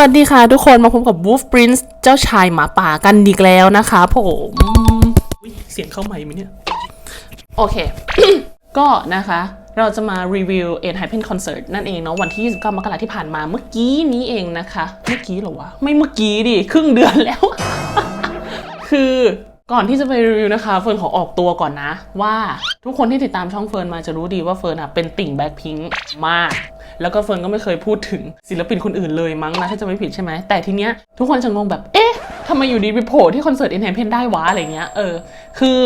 สวัสดีค่ะทุกคนมาพบกับ Wolf Prince เจ้าชายหมาป่ากันอีกแล้วนะคะผมอุ๊ยเสียงเข้าใหม่ไหมเนี่ย โอเค ก็นะคะ เราจะมารีวิว e n h y p e n Concert นั่นเองเนาะวันที่ 29 มกราที่ผ่านมาเมื่อกี้นี้เองนะคะ เมื่อกี้เหรอวะ ไม่เมื่อกี้ดิ ครึ่งเดือนแล้ว คือก่อนที่จะไปรีวิวนะคะเฟิร์นขอออกตัวก่อนนะ ว่าทุกคนที่ติดตามช่องเฟิร์นมาจะรู้ดีว่าเฟิร์นอะเป็นติ่งแบ็คพิงมาก แล้วก็เฟิร์นก็ไม่เคยพูดถึงศิลปินคนอื่นเลยมั้งนะถ้าจะไม่ผิดใช่ไหมแต่ทีเนี้ยทุกคนจะงงแบบเอ๊ะทำไมอยู่ดีไปโผล่ที่คอนเสิร์ตอินเทนเพนได้วะอะไรเงี้ยเออคือ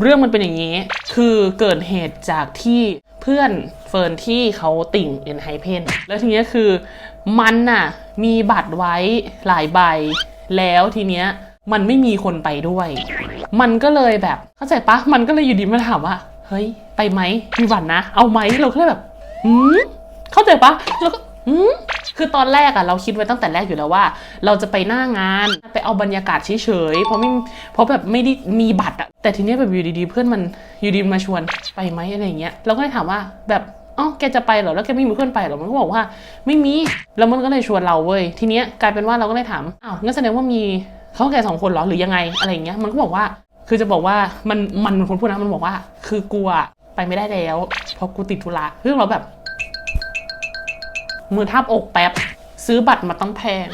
เรื่องมันเป็นอย่างนี้ คือเกิดเหตุจากที่เพื่อนเฟิร์นที่เขาติ่งเอ็นไฮเพนแล้วทีเนี้ยคือมันน่ะมีบัตรไว้หลายใบ แล้วทีเนี้ยมันไม่มีคนไปด้วย มันก็เลยแบบเข้าใจปะมันก็เลยอยู่ดีมาถามว่า เฮ้ย ไปไหมมีบัตรนะ เอาไหมเราก็เลยแบบอืม เข้าใจปะแล้วก็อืมคือตอนแรกอะเราคิดไว้ตั้งแต่แรกอยู่แล้วว่า เราจะไปหน้างานไปเอาบรรยากาศเฉยๆเพราะไม่เพราะแบบไม่ได้มีบัตรอะแต่ทีเนี้ยแบบอยู่ดีๆเพื่อนมันอยู่ดีมาชวนไปไหมอะไรเงี้ยเราก็เลยถามว่าแบบอ๋อแกจะไปเหรอแล้วแกไม่มีเพื่อนไปเหรอมันก็บอกว่า ไม่มีแล้วมันก็เลยชวนเราเว้ยทีเนี้ยกลายเป็นว่าเราก็เลยถามอ้าวงั้นแสดงว่ามีเขาแกสองคนเหรอหรือยังไงอะไรเงี้ยมันก็บอกว่าคือจะบอกว่ามันมันเป็นคนพูดนะมันบอกว่า คือกลัวไปไม่ได้แล้วเพราะกูติดธุระเรื่องเราแบบ มือทับอกแป๊บ ซื้อบัตรมาตั้งแพง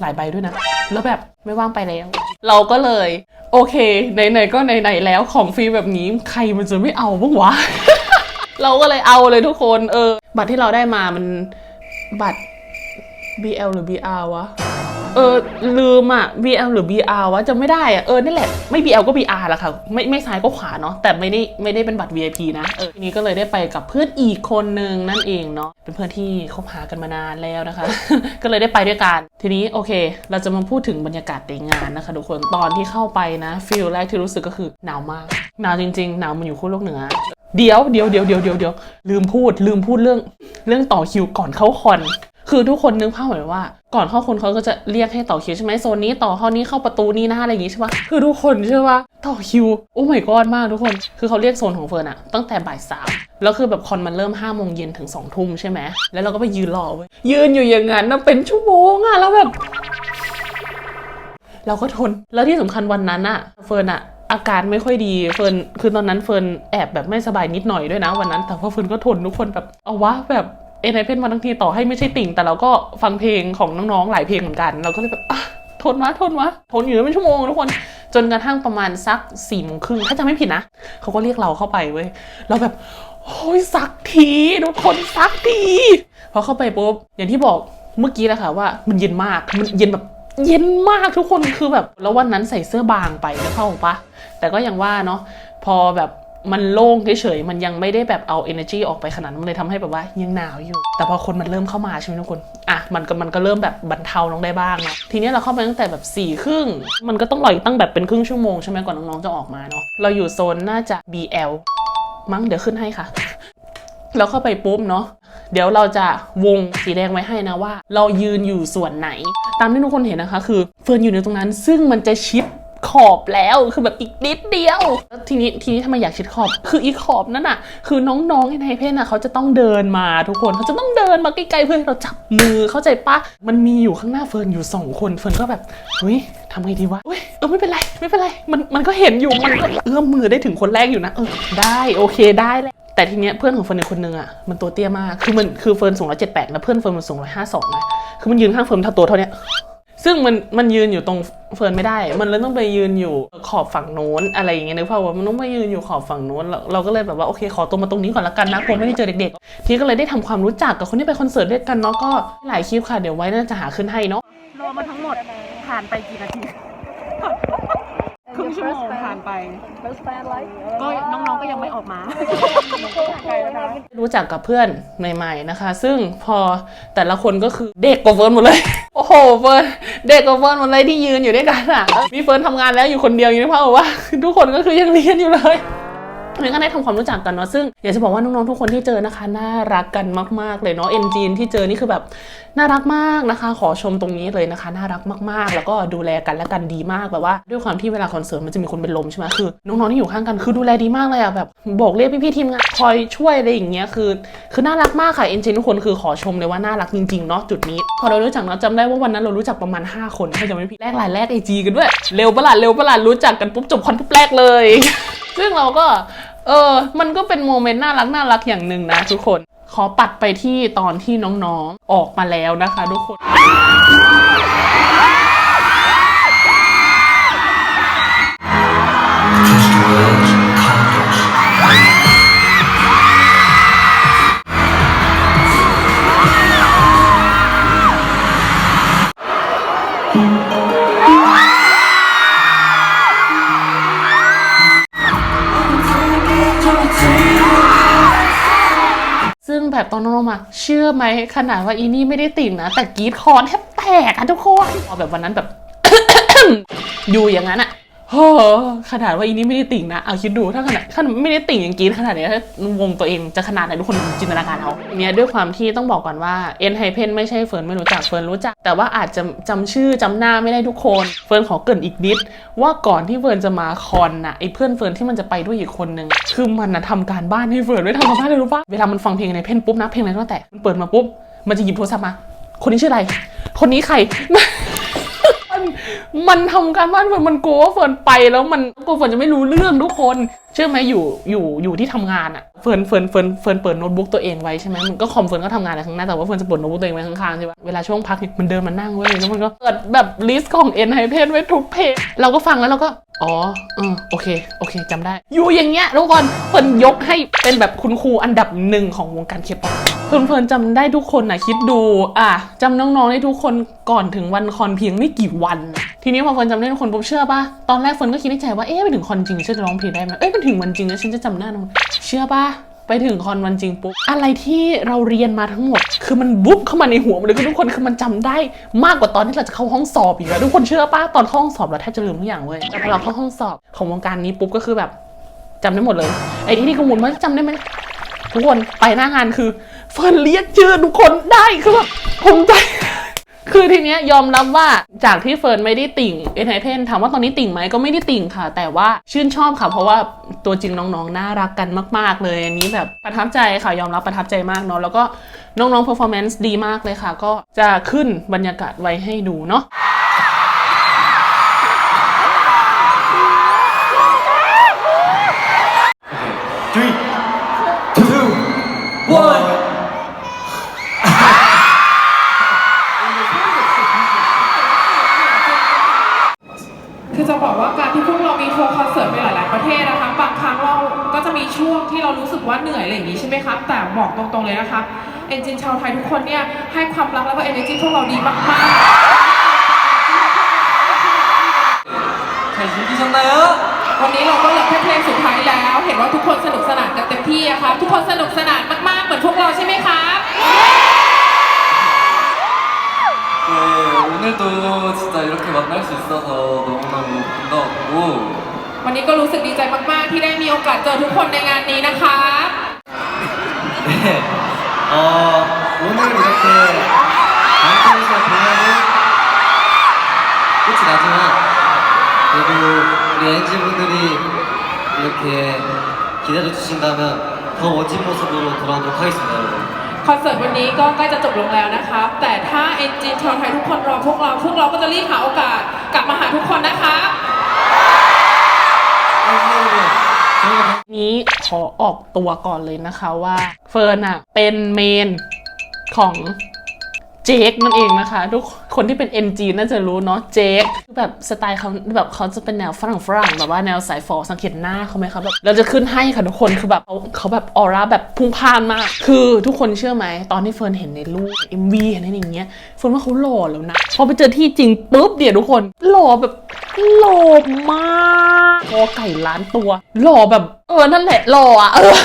หลายใบด้วยนะ แล้วแบบไม่ว่างไปแล้ว เราก็เลย โอเคไหนๆก็ไหนๆแล้วของฟรีแบบนี้ใครมันจะไม่เอาบ้างวะ เราก็เลยเอาเลยทุกคนเออ บัตรที่เราได้มามันบัตร BL หรือ BR วะ เออลืมอะ BL หรือ BR วะจะไม่ได้อะเออนั่นแหละไม่ BL ก็ BR ละค่ะ ไม่ไม่ซ้ายก็ขวาเนาะแต่ไม่ได้ไม่ได้เป็นบัตร VIP นะเออทีนี้ก็เลยได้ไปกับเพื่อนอีกคนนึงนั่นเองเนาะเป็นเพื่อนที่คบหากันมานานแล้วนะคะ ก็เลยได้ไปด้วยกัน ทีนี้โอเค เราจะมาพูดถึงบรรยากาศในงานนะคะทุกคนตอนที่เข้าไปนะฟีลแรกที่รู้สึกก็คือหนาวมากหนาวจริงๆหนาวมันอยู่ขั้วโลกเหนือเดียวเดี๋ยวเดี๋ยวเดี๋ยวเดี๋ยวเดี๋ยวลืมพูดลืมพูดเรื่องเรื่องต่อคิวก่อนเข้าคอน คือทุกคนนึกภาพเหมือนว่า ก่อนเข้าคนเขาก็จะเรียกให้ต่อคิวใช่ไหมโซนนี้ต่อเข้านี้เข้าประตูนี้นะอะไรอย่างงี้ใช่ปะคือทุกคนใช่ปะต่อคิว โอ้ my god มากทุกคน คือเขาเรียกโซนของเฟิร์นอะตั้งแต่บ่ายสามแล้วคือแบบคอนมันเริ่มห้าโมงเย็นถึงสองทุ่มใช่ไหมแล้วเราก็ไปยืนรอเว้ยยืนอยู่อย่างนั้นนะเป็นชั่วโมงอะแล้วแบบเราก็ทน แล้วที่สำคัญวันนั้นอะเฟิร์นอะอาการไม่ค่อยดี เฟิร์น คือตอนนั้นเฟิร์นแอบแบบไม่สบายนิดหน่อยด้วยนะวันนั้น แต่ว่าเฟิร์นก็ทนทุกคนแบบเอาวะแบบ เอ็นเพนมาทั้งทีต่อให้ไม่ใช่ติ่ง แต่เราก็ฟังเพลงของน้องๆหลายเพลงเหมือนกัน เราก็เลยแบบทนวะทนวะทนอยู่เป็นชั่วโมงทุกคนจนกระทั่งประมาณสักสี่โมงครึ่งถ้าจะไม่ผิดนะเขาก็เรียกเราเข้าไปเว้ยเราแบบโอ้ยสักทีทุกคนสักทีพอเข้าไปปุ๊บอย่างที่บอกเมื่อกี้แหละค่ะว่ามันเย็นมากมันเย็นแบบเย็นมากทุกคนคือแบบ แล้ววันนั้นใส่เสื้อบางไปนะเข้าปะแต่ก็ยังว่าเนาะพอแบบ มันโล่งเฉยๆ มันยังไม่ได้แบบเอา energy ออกไปขนาดนั้นมันเลยทำให้แบบว่ายังหนาวอยู่ แต่พอคนมันเริ่มเข้ามาใช่ไหมทุกคน อะ มันก็มันก็เริ่มแบบบรรเทาลงได้บ้างเนาะทีนี้เราเข้าไปตั้งแต่แบบสี่ครึ่ง มันก็ต้องรออีกตั้งแบบเป็นครึ่งชั่วโมงใช่ไหมก่อนน้องๆจะออกมาเนาะ เราอยู่โซนน่าจะ BL มั้งเดี๋ยวขึ้นให้ค่ะ เราเข้าไปปุ๊บเนาะ เดี๋ยวเราจะวงสีแดงไว้ให้นะว่า เรายืนอยู่ส่วนไหน ตามที่ทุกคนเห็นนะคะ คือเฟิร์นอยู่ในตรงนั้น ซึ่งมันจะชิด ขอบแล้วคือแบบอีกนิดเดียวแล้วทีนี้ทีนี้ทำไมอยากชิดขอบ คืออีขอบนั่นน่ะ คือน้องๆในเพศน่ะเขาจะต้องเดินมาทุกคนเขาจะต้องเดินมาใกล้ๆเพื่อให้เราจับมือเข้าใจปะมันมีอยู่ข้างหน้าเฟิร์นอยู่สองคนเฟิร์นก็แบบเฮ้ยทำไงดีวะเฮ้ยเออไม่เป็นไรไม่เป็นไรมันมันก็เห็นอยู่มันก็เอื้อมมือได้ถึงคนแรกอยู่นะเออได้โอเคได้แหละแต่ทีเนี้ยเพื่อนของเฟิร์นอีกคนนึงอะมันตัวเตี้ยมากคือมันคือเฟิร์นสูงร้อยเจ็ดแปดแล้วเพื่อนเฟิร์นมันสูงร้อยห้าสองนะคือมันยืนข้างเฟิร์นเท่าตัวเท่านี้ ซึ่งมันมันยืนอยู่ตรงเฟิร์นไม่ได้ มันเลยต้องไปยืนอยู่ขอบฝั่งโน้นอะไรอย่างเงี้ยนึกภาพว่ามันต้องไปยืนอยู่ขอบฝั่งโน้นเราเราก็เลยแบบว่าโอเคขอตัวมาตรงนี้ก่อนละกันนะคงไม่ได้เจอเด็กๆทีนี้ก็เลยได้ทำความรู้จักกับคนที่ไปคอนเสิร์ตด้วยกันเนาะก็หลายคลิปค่ะเดี๋ยวไว้น่าจะหาขึ้นให้เนาะรวมมาทั้งหมดผ่านไปกี่นาทีครึ่งชั่วโมงผ่านไป ก็น้องๆก็ยังไม่ออกมา รู้จักกับเพื่อนใหม่ ๆนะคะ ซึ่งพอแต่ละคนก็คือเด็กกว่าเฟิร์นหมดเลยโอ้โห เฟิร์นเด็กกับเฟิร์นหมดเลยที่ยืนอยู่ด้วยกันอะมีเฟิร์นทำงานแล้วอยู่คนเดียวอยู่ในภาพว่า ทุกคนก็คือยังเรียนอยู่เลย นี่ก็ได้ทำความรู้จักกันเนาะซึ่งอยากจะบอกว่าน้องๆทุกคนที่เจอนะคะน่ารักกันมากๆเลยเนาะเอ็นจีนที่เจอนี่คือแบบน่ารักมากนะคะ ขอชมตรงนี้เลยนะคะน่ารักมากๆ แล้วก็ดูแลกันและกันดีมากแบบว่า ด้วยความที่เวลาคอนเสิร์ตมันจะมีคนเป็นลมใช่ไหมคือน้องๆที่อยู่ข้างกันคือดูแลดีมากเลยอะแบบบอกเรียกพี่ๆทีมงานคอยช่วยอะไรอย่างเงี้ยคือ คือน่ารักมากค่ะเอ็นจีนทุกคนคือขอชมเลยว่าน่ารักจริงๆเนาะจุดนี้ พอเรารู้จักเนาะจำได้ว่าวันนั้นเรารู้จักประมาณ 5 คนถ้าจำไม่ผิดแรกไลน์แรกไอจีกันด้วยเร็วประหลาดเร็วประหลาดรู้จักกันปุ๊บจบคอนปุ๊บแรกเลย ซึ่งเราก็ เออ มันก็เป็นโมเมนต์น่ารักน่ารักอย่างหนึ่งนะทุกคน ขอปัดไปที่ตอนที่น้องๆออกมาแล้วนะคะ ทุกคนซึ่ง แบบตอนน้องมา เชื่อไหมขนาดว่าอีนี่ไม่ได้ติ่งนะ แต่กรีดคอแทบแตกอะทุกคนเอแบบวันนั้นแบบอยู่อย่างนั้นอะ โอ้ขนาดว่าอีนี่ไม่ได้ติ่งนะเอาคิดดูถ้าขนาดถ้าไม่ได้ติ่งอย่างกรีดขนาดนี้ยวงตัวเองจะขนาดไหนทุกคนจินตนาการเอาเนี่ยด้วยความที่ต้องบอกก่อนว่าเอ็นไฮเพนไม่ใช่เฟิร์นไม่รู้จักเฟิร์นรู้จัก แต่ว่าอาจจะจำชื่อจำหน้าไม่ได้ทุกคนเฟิร์นขอเกินอีกนิด ว่าก่อนที่เฟิร์นจะมาคอนน่ะไอ้เพื่อนเฟิร์นที่มันจะไปด้วยอีกคนนึงคือมันน่ะทำการบ้านให้เฟิร์นไม่ทำการบ้านเลยรู้ปะเวลามันฟังเพลงในเพนปุ๊บนะเพลงอะไรก็แต่มันเปิดมาปุ๊บมันจะหยิบโทรศัพท์มา คนนี้ชื่ออะไร คนนี้ใคร มันมันทำการบ้านเฟิร์นมันกลัวว่าเฟิร์นไปแล้วมันกลัวเฟิร์นจะไม่รู้เรื่องทุกคน เชื่อไหมอยู่อยู่อยู่ที่ทำงานอะเฟิร์นเฟิร์นเฟิร์นเฟิร์นเปิดโน้ตบุ๊กตัวเองไว้ใช่ไหมมันก็คอมเฟิร์นก็ทำงานในข้างหน้าแต่ว่าเฟิร์นจะเปิดโน้ตบุ๊กตัวเองไว้ข้างๆใช่ปะเวลาช่วงพักนี่มันเดินมานั่งเว้ยแล้วมันก็เปิดแบบลิสต์ของเอ็นไฮเพนไว้ทุกเพจเราก็ฟังแล้วเราก็อ๋อเออโอเค โอเคจำได้ อยู่อย่างเงี้ยทุกคนเฟิร์นยกให้เป็นแบบคุณครูอันดับหนึ่งของวงการเคป๊อปเฟิร์นเฟิร์นจำได้ทุกคนนะคิดดู อะจำน้องๆได้ทุกคนก่อนถึงวันคอนเพียงไม่กี่วันทีนี้พอเฟิร์นจำได้ทุกคนปุ๊บเชื่อป่ะ ตอนแรกเฟิร์นก็คิดในใจว่า เอ๊ะไปถึงคอนจริงฉันจะร้องเพลงได้ไหมเอ้ยมันถึงวันจริงแล้วฉันจะจำหน้าน้องเชื่อป่ะ ไปถึงคอนวันจริงปุ๊บ อะไรที่เราเรียนมาทั้งหมด คือมันบุ๊บเข้ามาในหัวเลยคือทุกคนคือมันจำได้มากกว่าตอนที่เราจะเข้าห้องสอบอีกแล้วทุกคนเชื่อป่ะ ตอนเข้าห้องสอบเราแทบจะลืมทุกอย่างเว้ยแต่พอเราเข้าห้องสอบของวงการนี้ปุ๊บก็คือแบบจำได้หมดเลย ไอ้ที่นี่กังวลว่าจำได้ไหมทุกคนไปหน้างานคือเฟิร์นเรียกชื่อทุกคนได้คือแบบภูมิใจ คือทีเนี้ยยอมรับว่าจากที่เฟิร์นไม่ได้ติ่งเอทไทเทนถามว่าตอนนี้ติ่งไหมก็ไม่ได้ติ่งค่ะ แต่ว่าชื่นชอบค่ะ เพราะว่าตัวจริงน้องๆ น่ารักกันมาก ๆ เลย อันนี้แบบประทับใจค่ะ ยอมรับประทับใจมากเนาะแล้วก็น้องๆเพอร์ฟอร์แมนซ์ดีมากเลยค่ะ ก็จะขึ้นบรรยากาศไว้ให้ดูเนาะ อยอะไรอย่างนี้ใช่ไหมครับ แต่บอกตรง ๆ เลยนะคะเอนจินชาวไทยทุกคนเนี่ยให้ความรักแล้วก็เอเนจีพวกเราดีมาก 잘 즐기셨나요? ๆ วันนี้เราก็เหลือแค่เพลงสุดท้ายแล้ว เห็นว่าทุกคนสนุกสนานกันเต็มที่อะครับ ทุกคนสนุกสนานมาก ๆ เหมือนพวกเราใช่ไหมครับ 네, 오늘도 진짜 이렇게 만날 수 있어서 너무너무 반가웠고 วันนี้ก็รู้สึกดีใจมาก ๆ ที่ได้มีโอกาสเจอทุกคนในงานนี้นะคะ 네, 어, 오늘 이렇게 방송에서 공연은 끝이 나지만 그래도 우리 엔지분들이 이렇게 기다려 주신다면 더 멋진 모습으로 돌아오도록 하겠습니다, 여러분. คอนเสิร์ตวันนี้ก็ใกล้จะจบลงแล้วนะครับ แต่ถ้าเอ็นจินชาวไทยทุกคนรอพวกเรา พวกเราก็จะรีบหาโอกาสกลับมาหาทุกคนนะคะ นี้ขอออกตัวก่อนเลยนะคะว่าเฟิร์นอะเป็นเมนของ เจคนั่นเองนะคะ ทุกคนที่เป็น NG น่าจะรู้เนาะเจคแบบสไตล์เขาแบบเขาจะเป็นแนวฝรั่งฝรั่งแบบว่าแนวสายฟอสังเกตหน้าเขาไหมคะแบบเราจะขึ้นให้ค่ะทุกคนคือแบบเขาเขาแบบออร่าแบบพุ่งพานมาก คือทุกคนเชื่อไหม ตอนที่เฟิร์นเห็นในรูป MV เห็นในอย่างเงี้ยเฟิร์นว่าเขาหล่อแล้วนะพอไปเจอที่จริงปุ๊บเดี๋ยวทุกคนหล่อแบบหล่อมากคอไก่ล้านตัว หล่อแบบ เออนั่นแหละหล่ออะเออ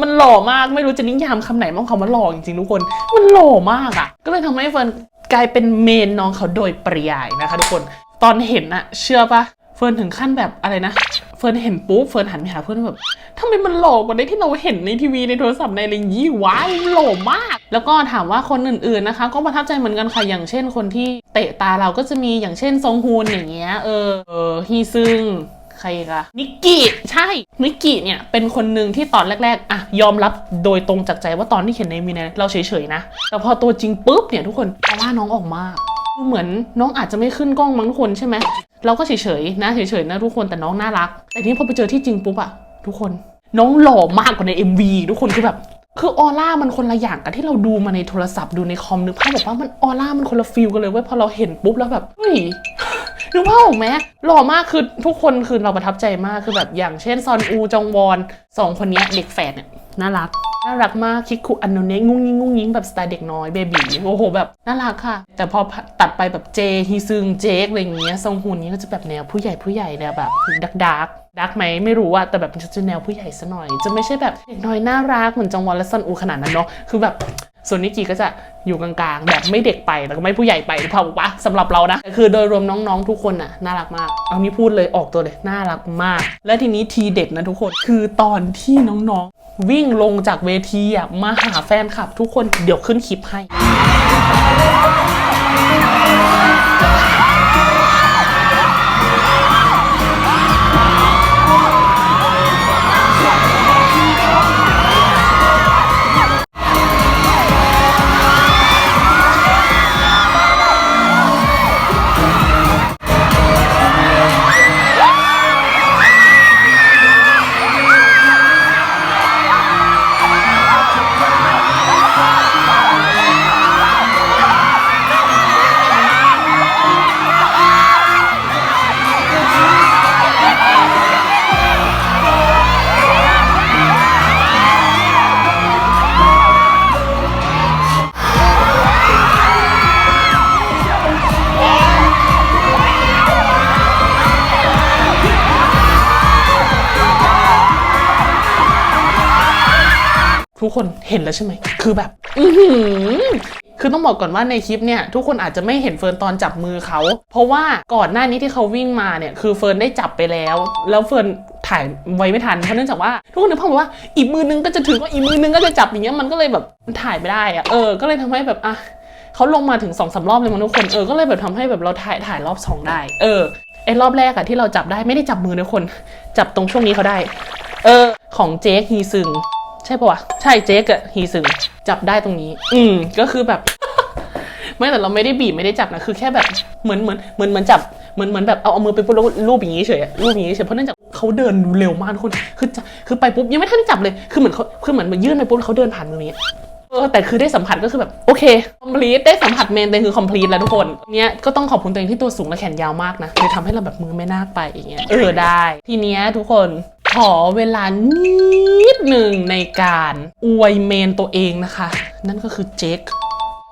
มันหล่อมากไม่รู้จะนิยามคำไหนบ้างคำว่าหล่อจริงๆทุกคน มันหล่อมากอะ่ะ ก็เลยทำให้เฟิร์นกลายเป็นเมนน้องเขาโดยปริยายนะคะทุกคนตอนเห็นอะเชื่อปะเฟิร์นถึงขั้นแบบอะไรนะ เฟิร์นเห็นปุ๊บเฟิร์นหันไปหาเพื่อนแบบทำไมมันหล่อกว่าในที่เราเห็นในทีวีในโทรศัพท์ในอะไรอย่างงี้ว้ายหล่อมาก แล้วก็ถามว่าคนอื่นๆนะคะ ก็ประทับใจเหมือนกันค่ะอย่างเช่นคนที่เตะตาเราก็จะมีอย่างเช่นซงฮูนอย่างเงี้ยเออเออฮีซึง รอีกอะนิกกี้ใช่นิกกี้เนี่ยเป็นคนหนึ่งที่ตอนแรกๆอะยอมรับโดยตรงจากใจว่าตอนที่เห็นในมีเนเราเฉยๆนะ แต่พอตัวจริงปุ๊บเนี่ยทุกคนเอาว่าน้องออกมากเหมือนน้องอาจจะไม่ขึ้นกล้องมั้งทุกคนใช่ไหมเราก็เฉยๆนะเฉยๆนะทุกคนแต่น้องน่ารัก แต่ทีนี้พอไปเจอที่จริงปุ๊บอะทุกคน น้องหล่อมากกว่าใน MV ทุกคนคือแบบคือออร่ามันคนละอย่างกับที่เราดูมาในโทรศัพท์ดูในคอมนึกภาพแบบว่ามันออร่ามันคนละฟิลกันเลยเว้ยพอเราเห็นปุ๊บแล้วแบบเฮ้ย นึกภาพออกไหมหล่อมากคือทุกคนคือเราประทับใจมากคือแบบอย่างเช่นซอนอูจองวอนสองคนนี้เด็กแฝดเนี่ยน่ารักน่ารักมากคิกคุอันโนเนะงุ้งยิงงุ้งยิงแบบสไตล์เด็กน้อยเบบีโอ้โหแบบน่ารักค่ะ แต่พอตัดไปแบบเจฮีซึงเจคอะไรอย่างเงี้ยซองฮูนนี้ก็จะแบบแนวผู้ใหญ่ผู้ใหญ่แนวแบบดักดักดักไหมไม่รู้อะแต่แบบมันจะแนวผู้ใหญ่ซะหน่อย จะไม่ใช่แบบเด็กน้อยน่ารักเหมือนจองวอนและซอนอูขนาดนั้นเนาะคือแบบ ส่วนนิกิก็จะอยู่กลางๆ แบบไม่เด็กไปแล้วก็ไม่ผู้ใหญ่ไปหรือเปล่าวะสำหรับเรานะแต่คือโดยรวมน้องๆทุกคนน่ะน่ารักมาก เอานี้พูดเลยออกตัวเลยน่ารักมาก และทีนี้ทีเด็ดนะทุกคนคือตอนที่น้องๆ วิ่งลงจากเวทีอะมาหาแฟนคลับ ทุกคนเดี๋ยวขึ้นคลิปให้ ทุกคนเห็นแล้วใช่ไหม คือแบบ อือหือคือต้องบอกก่อนว่าในคลิปเนี่ยทุกคนอาจจะไม่เห็นเฟิร์นตอนจับมือเขา เพราะว่าก่อนหน้านี้ที่เขาวิ่งมาเนี่ยคือเฟิร์นได้จับไปแล้ว แล้วเฟิร์นถ่ายไว้ไม่ทันเพราะเนื่องจากว่าทุกคนนึกภาพว่าอีกมือนึงก็จะถือว่าอีกมือนึงก็จะจับอย่างเงี้ยมันก็เลยแบบมันถ่ายไม่ได้อะเออ ก็เลยทำให้แบบอะเขาลงมาถึงสองสารอบเลยมั้งทุกคนเออก็เลยแบบทำให้แบบเราถ่ายถ่ายรอบสองได้ เออไอ้รอบแรกอะที่เราจับได้ไม่ได้จับมือนะคน จับตรงช่วงนี้เขาได้ เออ ของเจคฮีซึง ใช่ปะวะใช่เจ๊กอะฮีซึงจับได้ตรงนี้ อืมก็คือแบบ ไม่แต่เราไม่ได้บีบไม่ได้จับนะคือแค่แบบเหมือนเหมือนเหมือนเหมือนจับเหมือนเหมือนแบบเอาเอามือไปปุ๊บแล้วรูปอย่างนี้เฉยอะรูปอย่างนี้เฉยเพราะเนื่องจากเขาเดินเร็วมากทุกคนคือจะคือไปปุ๊บยังไม่ทันจับเลยคือเหมือนเขาคือเหมือนมายื่นไปปุ๊บเขาเดินผ่านมือนี้เออแต่คือได้สัมผัสก็คือแบบ โอเค complete ได้สัมผัสเมนเต็งคือ complete แล้วทุกคนเนี้ยก็ต้องขอบคุณตัวเองที่ตัวสูงและแขนยาวมากนะเลยทำให้เราแบบมือไม่น่าไปอย่างเงี้ยเออได้ ทีเนี้ยทุกคน ขอเวลานิดหนึ่งในการอวยเมนตัวเองนะคะ นั่นก็คือเจค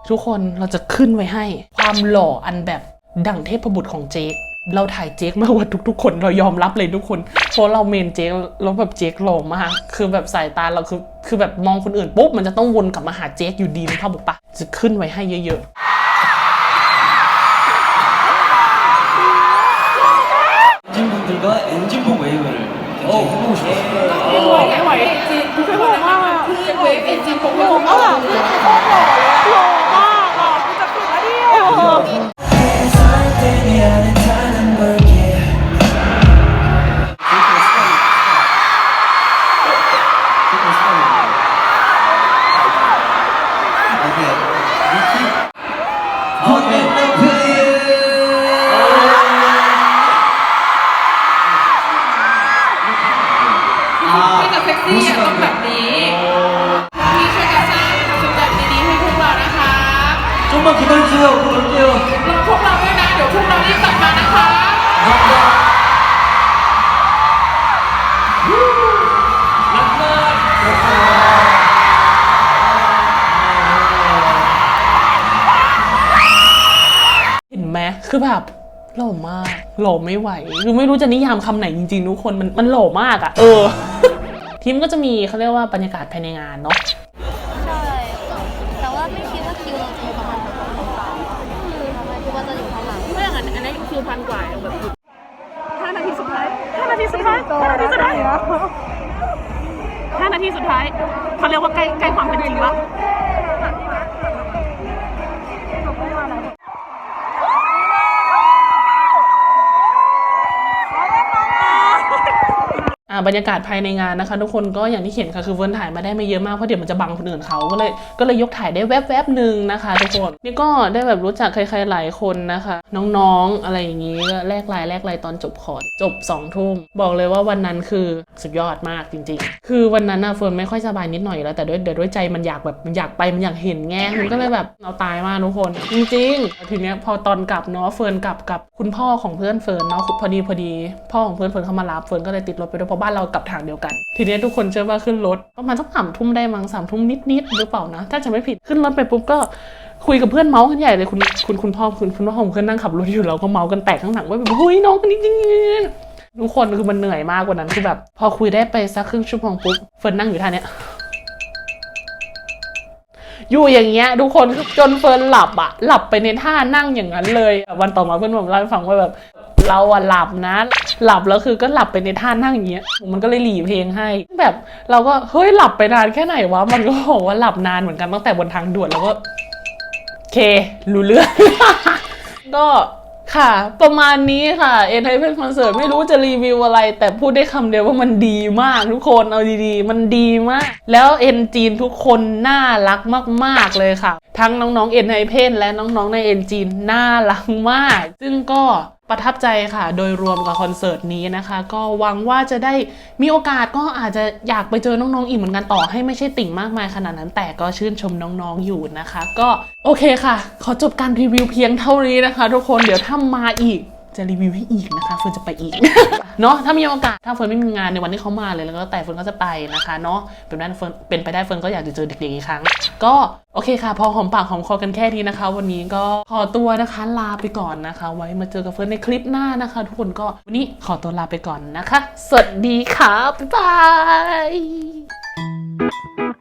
ทุกคนเราจะขึ้นไว้ให้ ความหล่ออันแบบดั่งเทพบุตรของเจคเราถ่ายเจ๊กมากกว่าทุก ๆ คนเรายอมรับเลยทุกคนเพราะเราเมนเจ๊กแล้วแบบเจ๊กหล่อมากคือแบบสายตาเราคือคือแบบมองคนอื่นปุ๊บมันจะต้องวนกลับมาหาเจ๊กอยู่ดีนะครับอกปะจะขึ้นไว้ให้เยอะๆจริงๆก็เอ็นจิ้มพวกเวเวอร์ งทุกคนนะคะคือเวฟ เอนจินผมก็มาก ที่จะเซ็กซี่อ่ะต้องแบบนี้พี่ช่วยกันสร้างความทรงจำดีๆให้พวกเรานะคะ 좀만 기다려주세요. 곧 올게요. รอพวกเราด้วยนะ เดี๋ยวพวกเรารีบกลับมานะคะ ๆ เห็นไหมคือแบบหล่อมากหล่อไม่ไหว คือไม่รู้จะนิยามคำไหนจริงๆ ทุกคนมันมันหล่อมากอะเออ ทีมก็จะมีเขาเรียกว่าบรรยากาศภายในงานเนาะใช่แต่ว่าไม่คิดว่าคิวจะอยู่ประมาณพันกว่าคิว่าจะยู่ข้างเมื่อองอันนี้คิวพันกว่าแบบห้านนาทีสุดท้ายห้นาทีสุดท้ายห้านาทีสุดท้ายเขาเรียกว่าใกล้ใกล้ความเป็นจริงวะ บรรยากาศภายในงานนะคะทุกคนก็อย่างที่เห็นค่ะคือเฟิร์นถ่ายมาได้ไม่เยอะมากเพราะเดี๋ยวมันจะบังคนอื่นเขาก็เลยก็เลยยกถ่ายได้แวบๆหนึ่งนะคะ ทุกคนนี่ก็ได้แบบรู้จักใครๆหลายคนนะคะ น้องๆอะไรอย่างนี้ก็แลกลน์แลกลน์ตอนจบคอร์สจบสองทุ่มบอกเลยว่าวันนั้นคือสุดยอดมากจริง ๆ คือวันนั้นนะเฟิร์นไม่ค่อยสบายนิดหน่อยแล้วแต่ด้วยเดี๋ยวด้วยใจมันอยากแบบมันอยากไปมันอยากเห็นแง่มันก็เลยแบบเอาตายมากทุกคน จริงๆทีเนี้ยพอตอนกลับเนาะเฟิร์นกลับกับคุณพ่อของเพื่อนเฟิร์นเนาะพอดีพอดี พ่อของเพื่อนเฟิร์นเขามารับเฟิร์นก็เลยติดรถไปด้วยเพราะบ้านเรากลับทางเดียวกัน ทีนี้ทุกคนเชื่อว่าขึ้นรถประมาณสักสามทุ่มได้มั้งสามทุ่มนิดๆหรือเปล่านะ ถ้าจะไม่ผิดขึ้นรถไปปุ๊บก็คุยกับเพื่อนเมาส์กันใหญ่เลยคุณคุณคุณพ่อคุณคุณพ่อของเพื่อนนั่งขับรถอยู่เราก็เมาส์กันแตกข้างหลังว่าแบบเฮ้ยน้องคนนี้จริงๆทุกคนคือมันเหนื่อยมากกว่านั้นคือแบบ พอคุยได้ไปสักครึ่งชั่วโมงปุ๊บเฟิร์นนั่งอยู่ท่าเนี้ยอยู่อย่างเงี้ยทุกคนจนเฟิร์นหลับอะหลับไปในท่านั่งอย่างนั้นเลย วันต่อมาเพื่อนผมเล่าให้ฟังว่าแบบ เราอะหลับนะ หลับแล้วคือก็หลับไปในท่านั่งอย่างเงี้ย มันก็เลยหลีเพลงให้ แบบเราก็เฮ้ยหลับไปนานแค่ไหนวะ มันก็บอกว่าหลับนานเหมือนกันตั้งแต่บนทางด่วนแล้วก็เค รู้เรื่อง ก็ค่ะ ประมาณนี้ค่ะเอ็นไทเป็นคอนเสิร์ตไม่รู้จะรีวิวอะไร แต่พูดได้คำเดียวว่ามันดีมากทุกคนเอาดีๆ มันดีมาก แล้วเอ็นจีนทุกคนน่ารักมากๆเลยค่ะ ทั้งน้องๆเอ็นไทเพนและน้องๆในเอ็นจีนน่ารักมาก ซึ่งก็ประทับใจค่ะ โดยรวมกับคอนเสิร์ตนี้นะคะ ก็หวังว่าจะได้มีโอกาสก็อาจจะอยากไปเจอน้องๆอีกเหมือนกันต่อให้ไม่ใช่ติ่งมากมายขนาดนั้น แต่ก็ชื่นชมน้องๆอยู่นะคะ ก็โอเคค่ะ ขอจบการรีวิวเพียงเท่านี้นะคะ ทุกคนเดี๋ยวถ้ามาอีก จะรีวิวให้อีกนะคะเฟิร์นจะไปอีก เนาะถ้ามีโอกาสถ้าเฟิร์นไม่มีงานในวันที่เขามาเลยแล้วก็แต่เฟิร์นก็จะไปนะคะเนาะเป็นนั้นเฟิร์นเป็นไปได้เฟิร์นก็อยากจะเจอเด็กๆอีกครั้ง ก็โอเคค่ะ พอหอมปากหอมคอกันแค่นี้นะคะ วันนี้ก็ขอตัวนะคะลาไปก่อนนะคะ ไว้มาเจอกับเฟิร์นในคลิปหน้านะคะ ทุกคนก็วันนี้ขอตัวลาไปก่อนนะคะ สวัสดีค่ะบ๊ายบาย